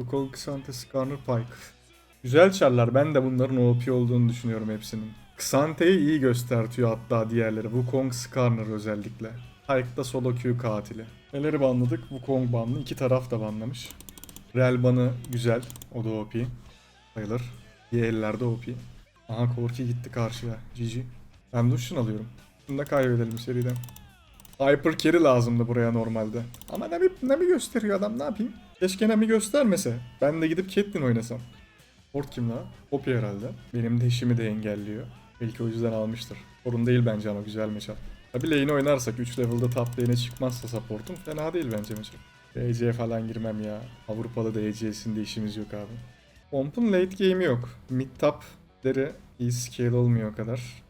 Wukong, Xante, Skarner, Pike. Güzel çarlar. Ben de bunların OP olduğunu düşünüyorum hepsinin. Xante'yi iyi göstertiyor hatta diğerleri. Wukong, Skarner özellikle. Pike da solo Q katili. Neleri banladık? Wukong banlı. İki taraf da banlamış. Rel banı güzel. O da OP. Sayılır. Diğerler de OP. Aha Korki gitti karşıya. GG. Ben Lucian alıyorum. Bunu da kaybedelim seriden. Hyper carry lazımdı buraya normalde. Ama Nami, Nami gösteriyor adam ne yapayım? Keşke Nami göstermese. Ben de gidip Caitlyn oynasam. Ford kim la? Poppy herhalde. Benim de işimi de engelliyor. Belki o yüzden almıştır. Sorun değil bence ama güzel matchup. Tabi lane oynarsak 3 level'da top lane'e çıkmasa support'um fena değil bence matchup. DC falan girmem ya. Avrupalı DC'sinde işimiz yok abi. Pomp'un late game'i yok. Mid top'leri iyi scale olmuyor o kadar.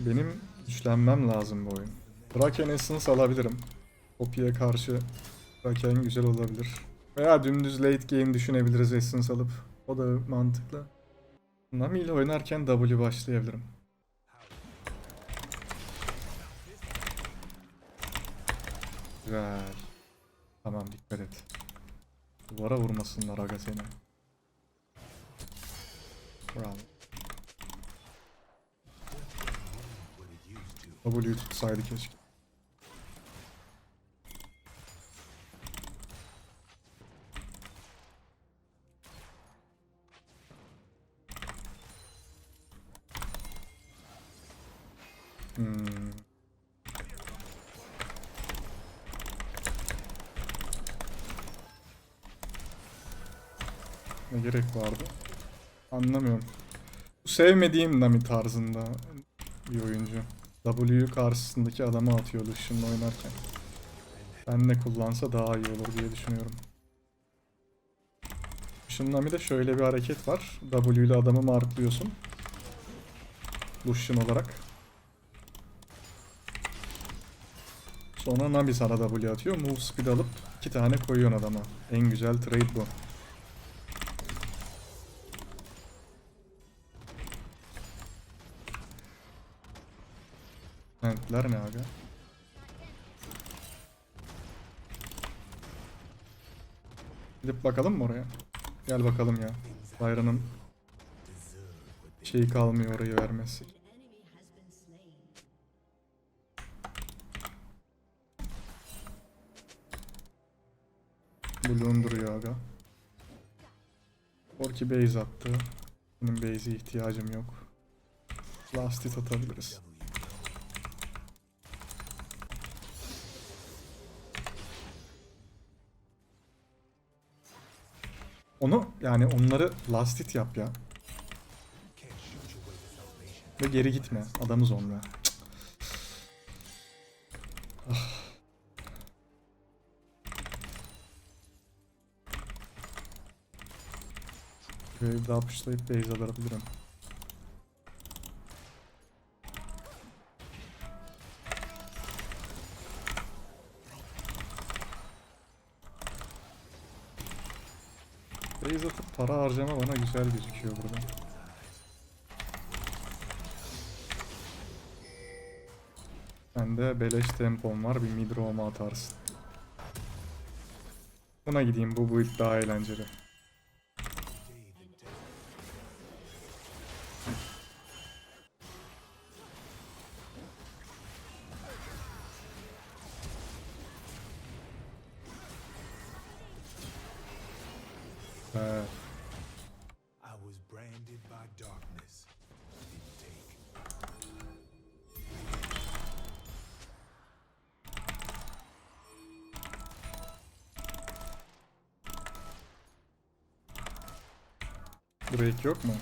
Benim güçlenmem lazım bu oyun. Draken Essence alabilirim. Poppy'ye karşı Draken güzel olabilir. Veya dümdüz late game düşünebiliriz Essence alıp. O da mantıklı. Nami ile oynarken W başlayabilirim. Güzel. Tamam dikkat et. Duvara vurmasınlar aga seni. Bravo. W tutsaydı keşke. Hmm. Ne gerek vardı? Anlamıyorum. Sevmediğim Nami tarzında bir oyuncu. W karşısındaki adamı atıyor Lucian'la oynarken. Ben de kullansa daha iyi olur diye düşünüyorum. Lucian Nami'de şöyle bir hareket var. W ile adamı marklıyorsun. Lucian olarak. Sonra Nami sana W atıyor. Move speed alıp iki tane koyuyorsun adama. En güzel trade bu. Ventler ne aga? Gidip bakalım mı oraya? Gel bakalım ya. Bayran'ın şeyi kalmıyor orayı vermesi. Bloom duruyor aga. Orki base attı. Benim base'e ihtiyacım yok. Last hit atabiliriz. Onu yani onları last hit yap ya. Ve geri gitme. Adamız onlar. Wave daha pushlayıp base alabilirim. Base atıp para harcama bana güzel gözüküyor burada. Bende beleş tempom var bir mid roam'a atarsın. Buna gideyim bu build daha eğlenceli. Yok mu?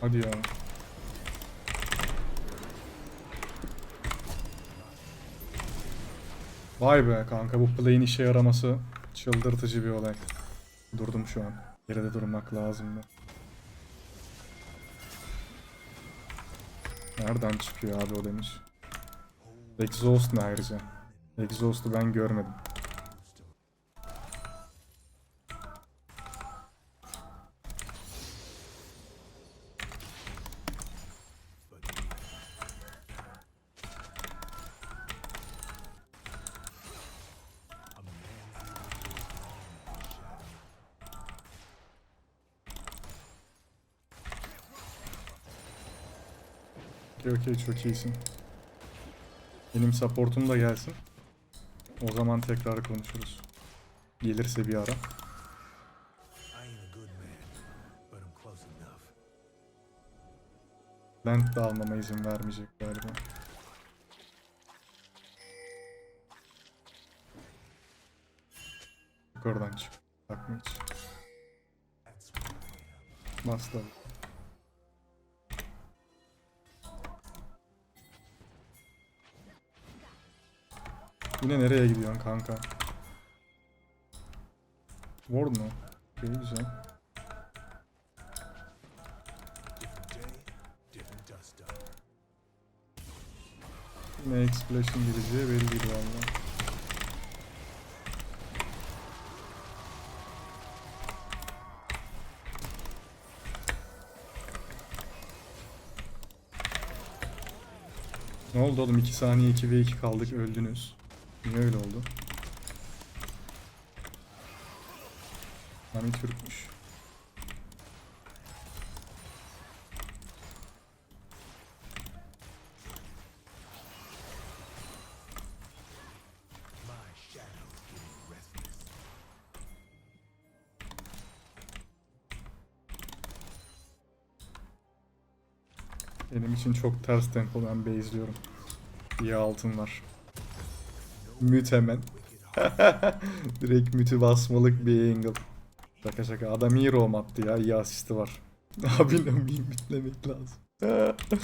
Hadi ya. Vay be kanka bu play'in işe yaraması çıldırtıcı bir olay. Durdum şu an. Geride durmak lazımdı. Nereden çıkıyor abi o demiş. Exhaust ne ayrıca? Exhaust'u ben görmedim. Okey okey çok iyisin. Benim supportum da gelsin. O zaman tekrar konuşuruz. Gelirse bir ara. Land de almama izin vermeyecek nereye gidiyorsun kanka? Ward mu? Güzel. Different dust up. Yine X-Flash'ın gireceği belliydi valla. Ne oldu oğlum 2 saniye 2 ve 2 kaldık öldünüz. Niye öyle oldu? Nami Türkmüş. Benim için çok ters tempo ben base'liyorum. İyi altın var. Müt hemen. Direkt mütü basmalık bir angle. Şaka şaka adam iyi roam attı ya iyi asisti var. Abi Nami'yi mütlemek lazım.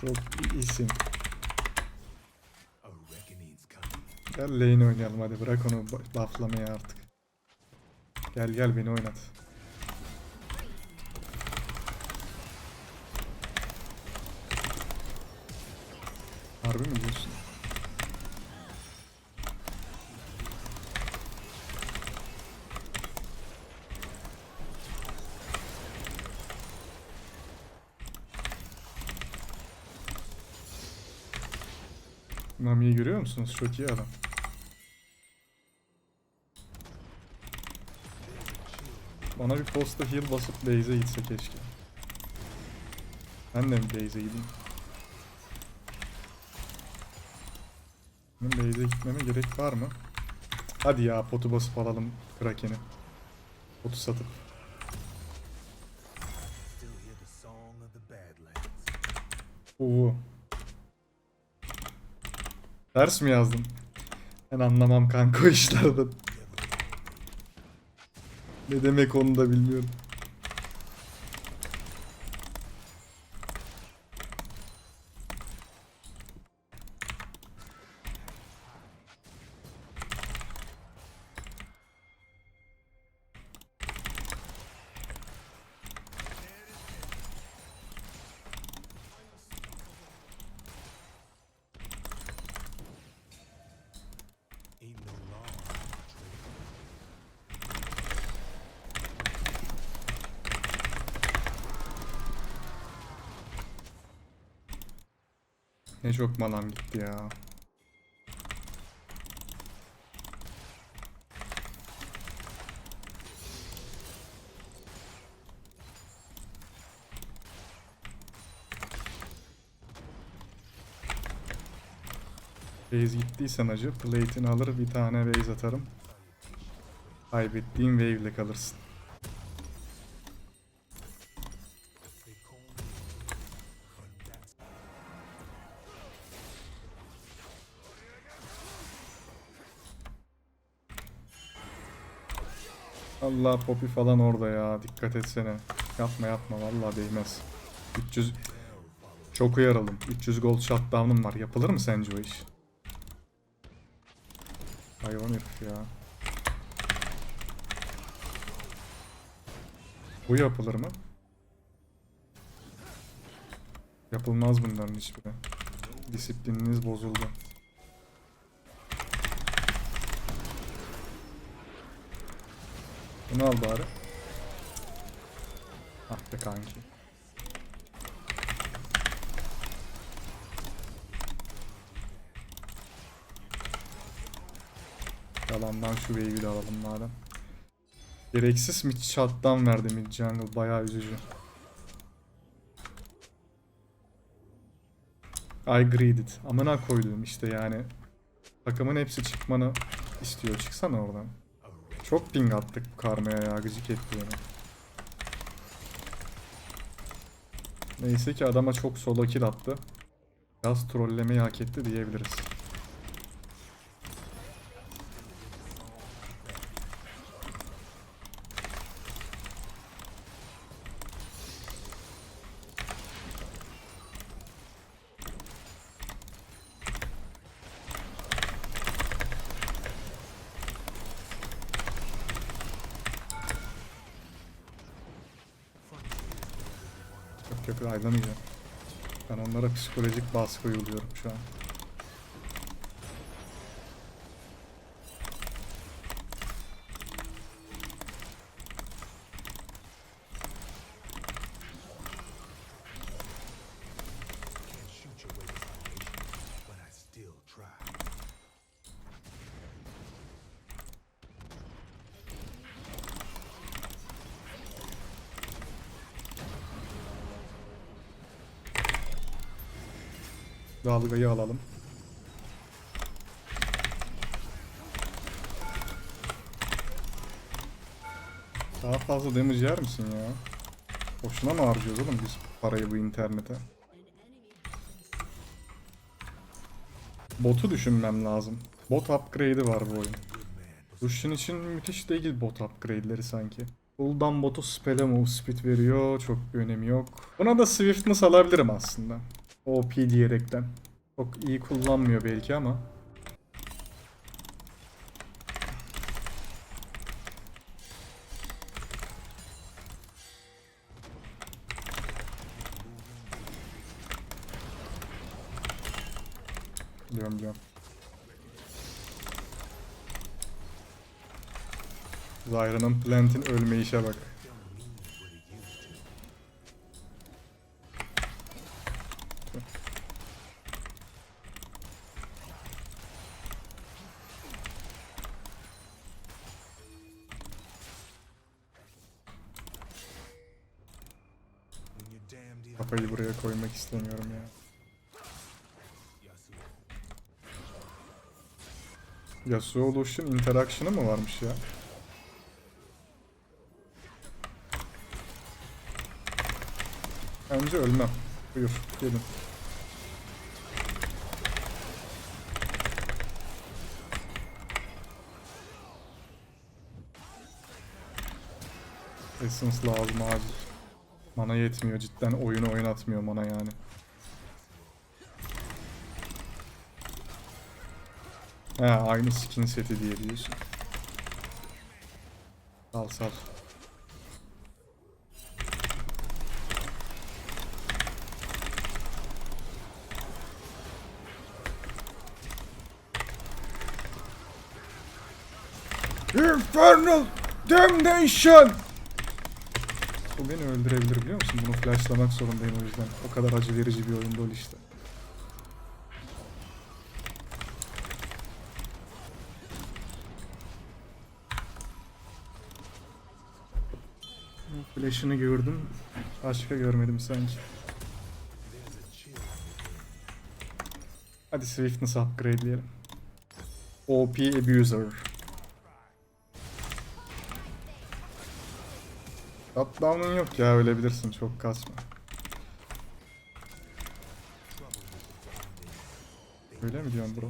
çok iyisin. Reckoning's coming. Gel lane oynayalım hadi bırak onu bu- bufflamayı artık. Gel gel beni oynat. Harbi mi diyorsun? Nami'yi görüyor musunuz? Çok iyi adam. Bana bir posta heal basıp base'e gitse keşke. Ben de mi base'e gideyim? Benim base'e gitmeme gerek var mı? Hadi ya potu basıp alalım Kraken'i. Potu satıp. Oo. Ders mi yazdın? Ben anlamam kanka o işlerden. Ne demek onu da bilmiyorum. Ain't no law on the trade. Ne çok manam gitti ya. Base gittiysen acı plate'ini alır bir tane base atarım. Kaybettiğin wave ile kalırsın. Allah Poppy falan orada ya dikkat etsene. Yapma yapma vallahi değmez. 300 çok uyaralım. 300 gold shutdown'um var. Yapılır mı sence o iş? Hayvan herif ya. Bu yapılır mı? Yapılmaz bunların hiçbiri. Disiplininiz bozuldu. Bunu al bari. Ah be kanki. Yalandan şu wave'i de alalım madem. Gereksiz mid shot'tan verdi mid jungle bayağı üzücü. I greeded. Amına koyduğum işte yani. Takımın hepsi çıkmanı istiyor. Çıksana oradan. Çok ping attık bu karmaya ya. Gıcık etti beni. Neyse ki adama çok solo kill attı. Biraz trollemeyi hak etti diyebiliriz. Yok ayrılamayacağım. Ben onlara psikolojik baskı uyguluyorum şu an. Dalgayı alalım. Daha fazla damage yer misin ya? Boşuna mı harcıyoruz oğlum biz parayı bu internete? Botu düşünmem lazım. Bot upgrade'i var bu oyun. Lucian için müthiş değil bot upgrade'leri sanki. Cooldown botu spell'e move speed veriyor. Çok bir önemi yok. Buna da Swiftness alabilirim aslında. OP diyerekten. Çok iyi kullanmıyor belki ama. Biliyorum biliyorum. Zyra'nın Plant'in ölme işe bak. İstemiyorum ya. Yasuo. Lucian interaction'ı mı varmış ya? Bence ölmem. Buyur gelin. Essence lazım acil. Mana yetmiyor cidden oyunu oynatmıyor mana yani. He aynı skin seti diye diyorsun. Sal sal. Infernal Damnation! Beni öldürebilir biliyor musun? Bunu flashlamak zorundayım o yüzden. O kadar acı verici bir oyun değil işte. Flash'ını gördüm. Başka görmedim sanki. Hadi Swiftness upgrade'leyelim. OP Abuser. Shutdown'un yok ya ölebilirsin çok kasma. Öyle mi diyorsun bro?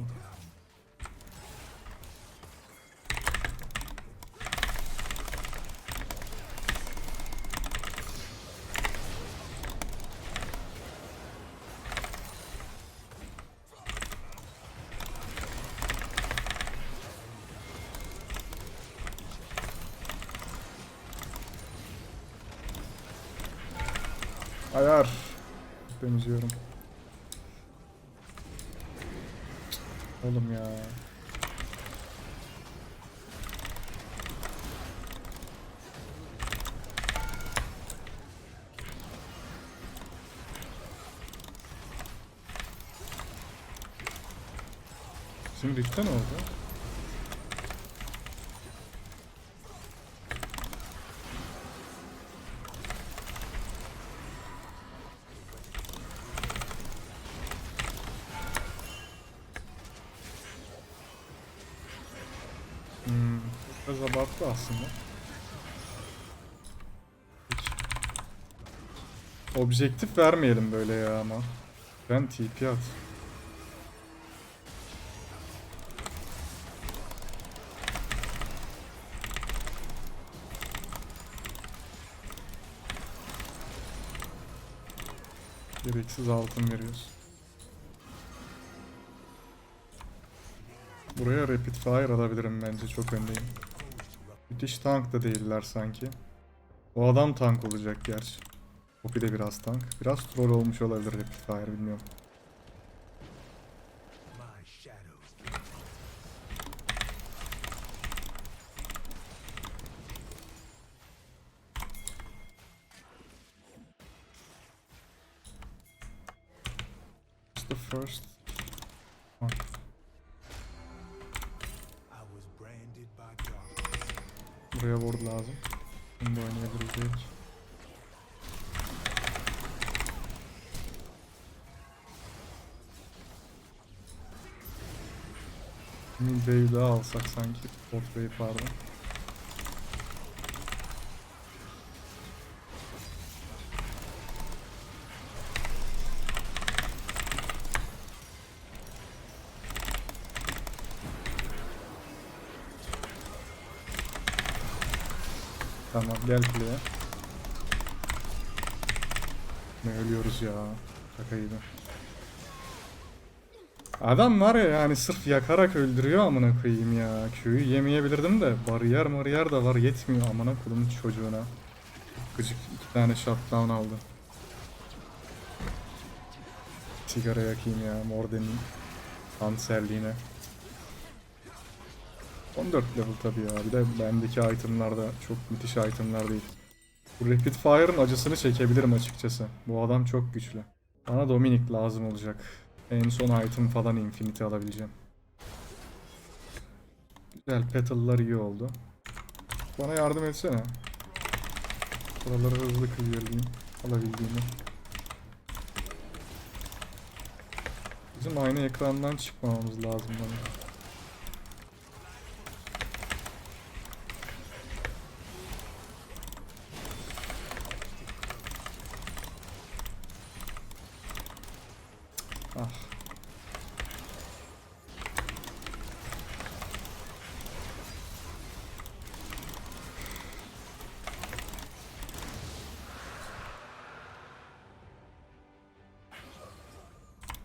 Rift'te ne oldu? Hmm, aslında. Peki. Objektif vermeyelim böyle ya ama. Ben TP at. Gereksiz altın veriyoruz. Buraya rapid fire alabilirim bence çok öndeyim. Müthiş tank da değiller sanki. O adam tank olacak gerçi. Poppy de biraz tank. Biraz troll olmuş olabilir rapid fire bilmiyorum. The first. Darkness. Buraya ward lazım. Bunu da oynayabiliriz belki. Mid wave daha alsak sanki. Bot wave pardon. Tamam gel kuleye. Ne ölüyoruz ya. Şaka gibi. Adam var ya yani sırf yakarak öldürüyor amına koyayım ya. Köyü yemeyebilirdim de bariyer mariyer da var yetmiyor amına kodumun çocuğuna. Gıcık iki tane shutdown aldı. Sigara yakayım ya Morden'in kanserliğine. 14 level tabii ya. Bir de bendeki itemlar da çok müthiş itemlar değil. Bu Rapid Fire'ın acısını çekebilirim açıkçası. Bu adam çok güçlü. Bana Dominic lazım olacak. En son item falan Infinity alabileceğim. Güzel petal'lar iyi oldu. Bana yardım etsene. Buraları hızlı clearlayayım. Alabildiğimi. Bizim aynı ekrandan çıkmamamız lazım bana. Ah.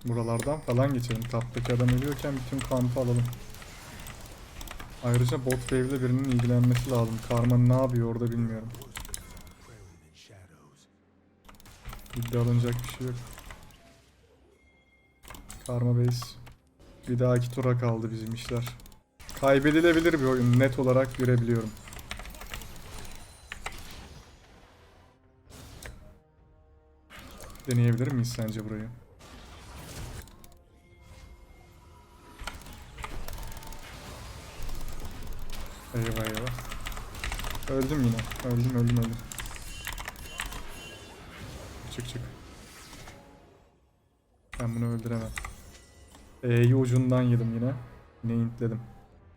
Buralardan falan geçelim. Taptaki adam ölüyorken bütün kampı alalım. Ayrıca bot wave'le birinin ilgilenmesi lazım. Karma ne yapıyor orada bilmiyorum. Bilgi alınacak bir şey yok. Karma base. Bir dahaki tura kaldı bizim işler. Kaybedilebilir bir oyun net olarak görebiliyorum. Deneyebilir miyiz sence burayı? Eyvah eyvah. Öldüm yine. Öldüm öldüm öldüm. Çık çık. Ben bunu öldüremem. E'yi ucundan yedim yine. Yine intledim.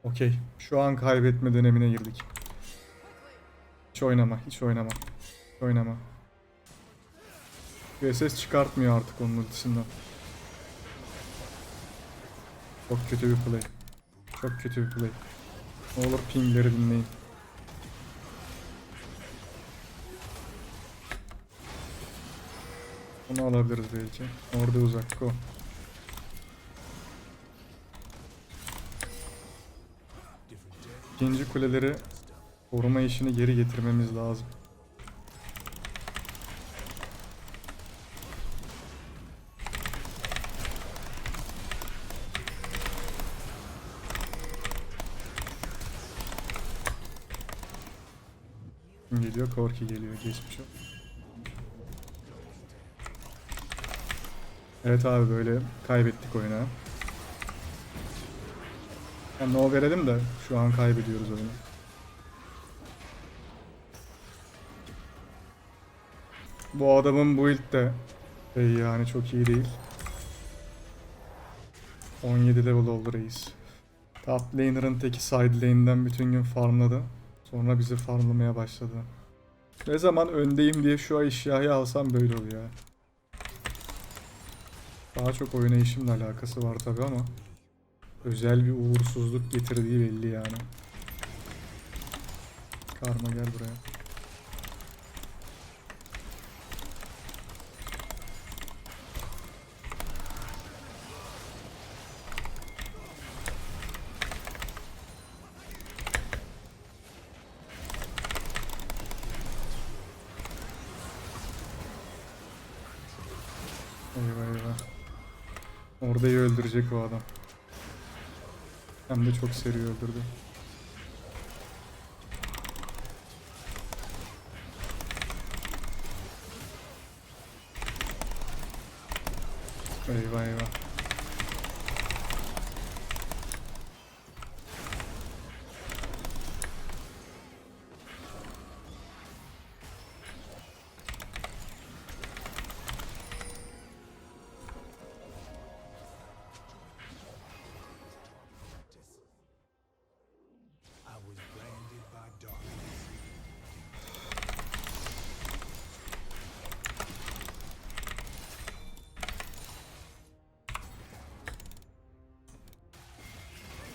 Okey. Şu an kaybetme dönemine girdik. Hiç oynama. Hiç oynama. Hiç oynama. VSS çıkartmıyor artık onun ultisinden. Çok kötü bir play. Çok kötü bir play. Ne olur pingleri dinleyin. Onu alabiliriz belki. Orada uzak day. İkinci kuleleri koruma işini geri getirmemiz lazım. Kim geliyor? Korki geliyor. Geçmiş o. Evet abi böyle kaybettik oyunu. Ben no verelim de şu an kaybediyoruz oyunu. Bu adamın build de şey yani çok iyi değil. 17 level oldu reis. Top laner'ın teki side lane'den bütün gün farmladı. Sonra bizi farmlamaya başladı. Ne zaman öndeyim diye şu eşyayı alsam böyle oluyor. Daha çok oynayışımla alakası var tabi ama özel bir uğursuzluk getirdiği belli yani. Karma gel buraya. Eyvah eyvah. Orayı öldürecek o adam. Hem de çok seri öldürdü.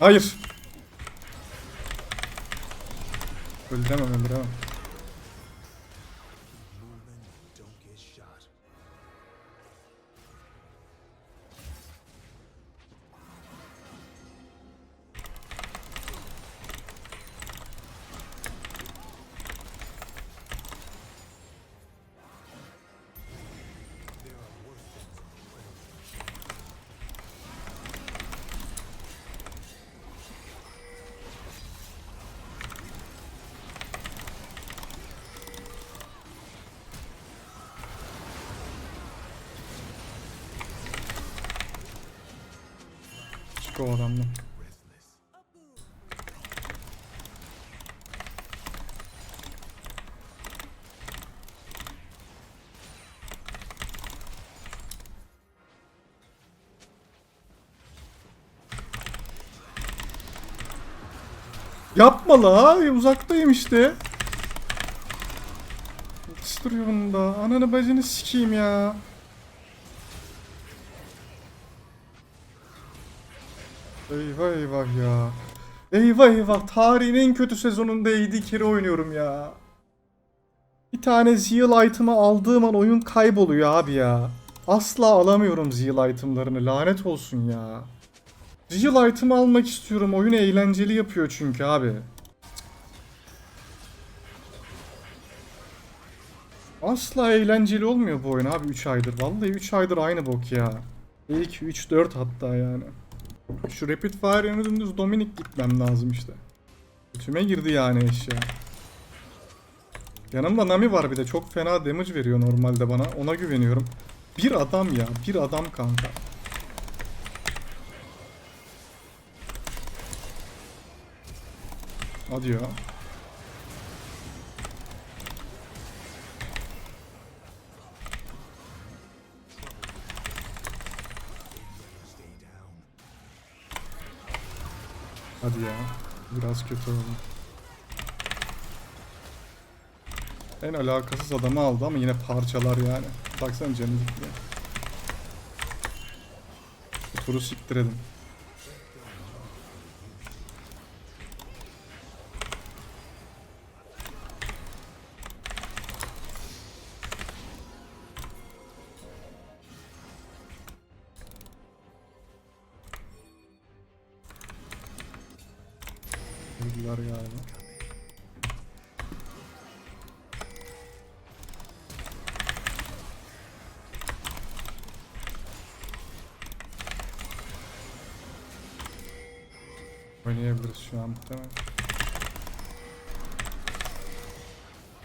Hayır. Öldüremem öldüremem. O adamdan. Yapma la uzaktayım işte. Yetiştiriyor bunu da. Ananı bacını sikeyim ya. Eyvah eyvah ya. Eyvah eyvah tarihin en kötü sezonunda AD carry oynuyorum ya. Bir tane Zeal item'ı aldığım an oyun kayboluyor abi ya. Asla alamıyorum Zeal item'larını lanet olsun ya. Zeal item almak istiyorum. Oyunu eğlenceli yapıyor çünkü abi. Asla eğlenceli olmuyor bu oyun abi 3 aydır. Vallahi 3 aydır aynı bok ya. 2 3 4 hatta yani. Şu Rapid Fire yanı dümdüz Dominic gitmem lazım işte. Tüme girdi yani eşya. Yanımda Nami var bir de çok fena damage veriyor normalde bana. Ona güveniyorum. Bir adam ya, bir adam kanka. Hadi ya. Hadi ya. Biraz kötü oldu. En alakasız adamı aldı ama yine parçalar yani. Baksana canı gitti. Turu siktirelim. Muhtemelen.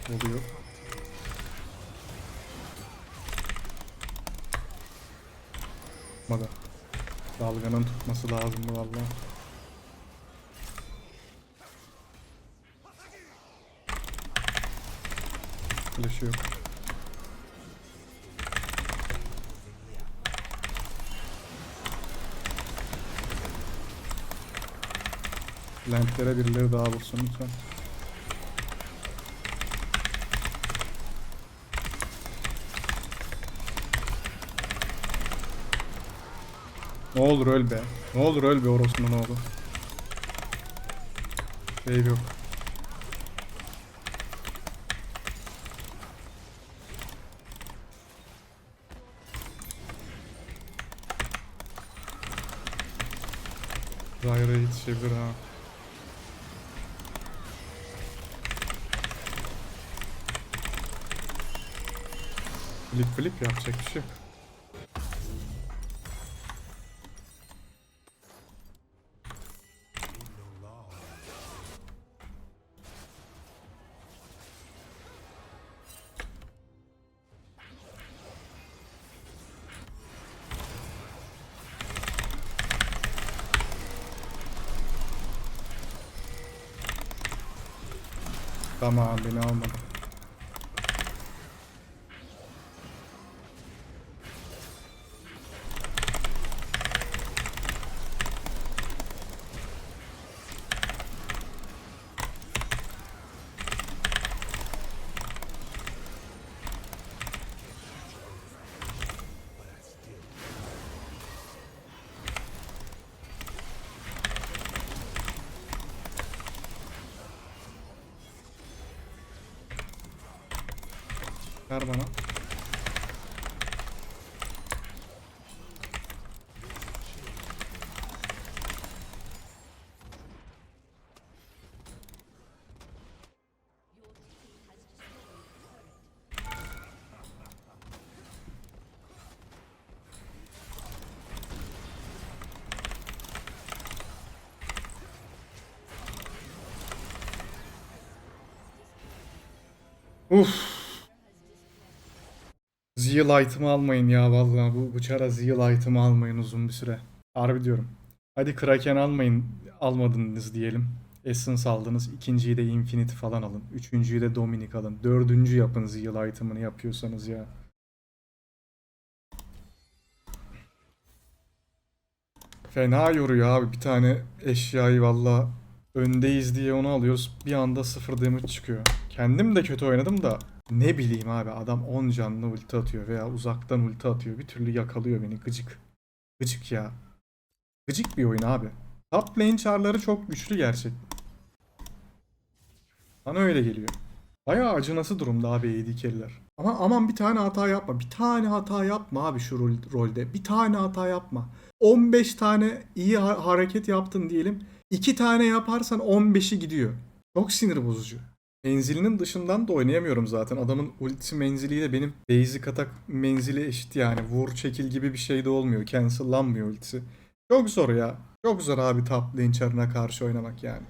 Oluyor. Tutmadı. Dalganın tutması lazımdı valla. Flash'ı yok. Lentlere birileri daha vursun lütfen. Ne olur öl be. Ne olur öl be orospunun oğlu. Save yok. Zyra yetişebilir ha. Flip flip yapacak bir şey yok. Tamam beni almadı. Ver bana. Uf. Zeal item'ı almayın ya vallahi bu bıçara Zeal item'ı almayın uzun bir süre. Harbi diyorum. Hadi Kraken almayın almadınız diyelim. Essence aldınız. ikinciyi de Infinity falan alın. Üçüncüyü de Dominic alın. Dördüncü yapın Zeal item'ını yapıyorsanız ya. Fena yoruyor abi. Bir tane eşyayı valla öndeyiz diye onu alıyoruz. Bir anda sıfır damage çıkıyor. Kendim de kötü oynadım da ne bileyim abi adam 10 canlı ulti atıyor veya uzaktan ulti atıyor. Bir türlü yakalıyor beni gıcık. Gıcık ya. Gıcık bir oyun abi. Top lane char'ları çok güçlü gerçek. Bana öyle geliyor. Bayağı acınası durumda abi AD carry'ler. Ama aman bir tane hata yapma. Bir tane hata yapma abi şu rol- rolde. Bir tane hata yapma. 15 tane iyi ha- hareket yaptın diyelim. 2 tane yaparsan 15'i gidiyor. Çok sinir bozucu. Menzilinin dışından da oynayamıyorum zaten. Adamın ulti menziliyle benim basic atak menzili eşit yani. Vur çekil gibi bir şey de olmuyor. Cancellanmıyor ultisi. Çok zor ya. Çok zor abi top lane karşı oynamak yani.